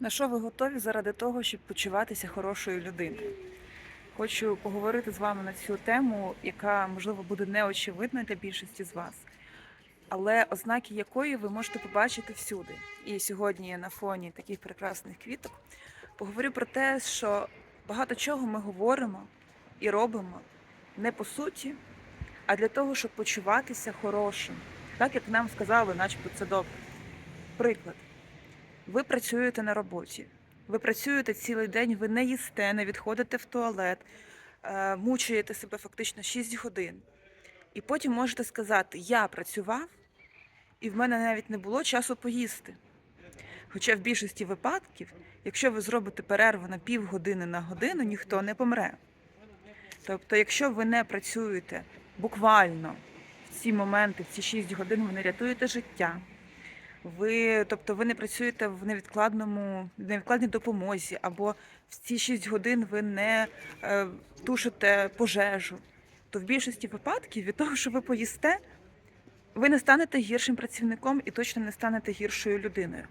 На що ви готові заради того, щоб почуватися хорошою людиною? Хочу поговорити з вами на цю тему, яка можливо буде неочевидна для більшості з вас, але ознаки якої ви можете побачити всюди. І сьогодні на фоні таких прекрасних квіток поговорю про те, що багато чого ми говоримо і робимо не по суті, а для того, щоб почуватися хорошим, так як нам сказали, начебто це добре. Приклад. Ви працюєте на роботі, ви працюєте цілий день, ви не їсте, не відходите в туалет, е, мучуєте себе фактично 6 годин. І потім можете сказати: Я працював, і в мене навіть не було часу поїсти. Хоча в більшості випадків, якщо ви зробите перерву на півгодини на годину, ніхто не помре. Тобто, якщо ви не працюєте буквально в ці моменти, в ці 6 годин, ви не рятуєте життя. Ви, тобто, ви не працюєте в невідкладному невідкладній допомозі, або в ці 6 годин ви не е, тушите пожежу, то в більшості випадків від того, що ви поїсте, ви не станете гіршим працівником і точно не станете гіршою людиною.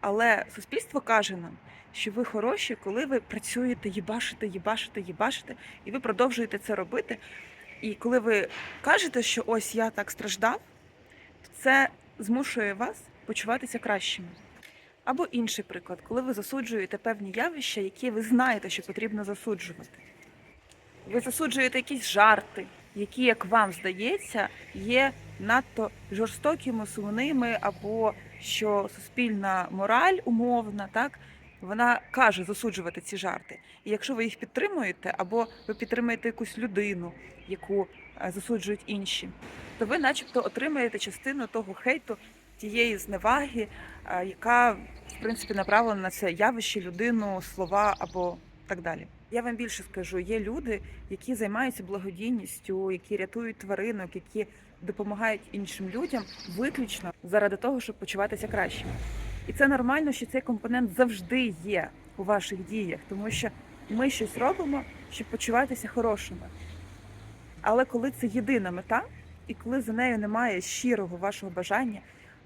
Але суспільство каже нам, що ви хороші, коли ви працюєте, їбашите, їбашите, їбашите, і ви продовжуєте це робити. І коли ви кажете, що ось я так страждав, це змушує вас почуватися кращими. Або інший приклад, коли ви засуджуєте певні явища, які ви знаєте, що потрібно засуджувати. Ви засуджуєте якісь жарти, які, як вам здається, є надто жорстокими, сумними, або що суспільна мораль умовна, так вона каже засуджувати ці жарти. І якщо ви їх підтримуєте, або ви підтримуєте якусь людину, яку е, засуджують інші, то ви, начебто, отримаєте частину того хейту, тієї зневаги, яка в принципі направлена на це явище, людину, слова або так далі. Я вам більше скажу: є люди, які займаються благодійністю, які рятують тваринок, які допомагають іншим людям виключно заради того, щоб почуватися кращими. І це нормально, що цей компонент завжди є у ваших діях, тому що ми щось робимо, щоб почуватися хорошими. Але коли це єдина мета, і коли за нею немає щирого вашого бажання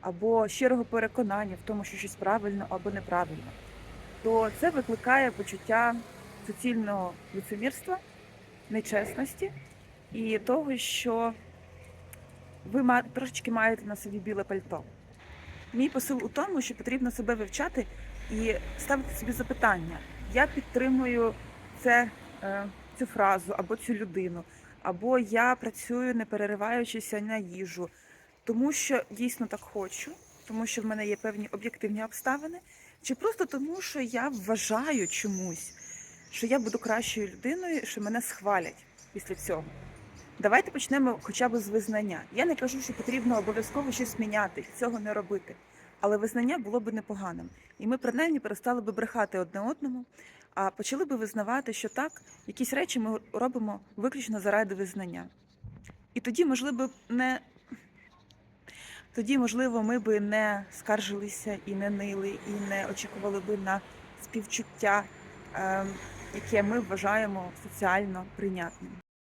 або щирого переконання в тому, що щось правильно або неправильно, то це викликає почуття суцільного лицемірства, нечесності і того, що ви трошечки маєте на собі біле пальто. Мій посил у тому, що потрібно себе вивчати і ставити собі запитання. Я підтримую це, е, цю фразу або цю людину, або я працюю не перериваючися на їжу, тому що дійсно так хочу, тому що в мене є певні об'єктивні обставини, чи просто тому, що я вважаю чомусь, що я буду кращою людиною, що мене схвалять після цього. Давайте почнемо хоча б з визнання. Я не кажу, що потрібно обов'язково щось міняти, цього не робити. Але визнання було б непоганим. І ми принаймні перестали би брехати одне одному, а почали би визнавати, що так, якісь речі ми робимо виключно заради визнання. І тоді, можливо, не тоді, можливо, ми би не скаржилися і не нили, і не очікували би на співчуття, ем, яке ми вважаємо соціально прийнятним.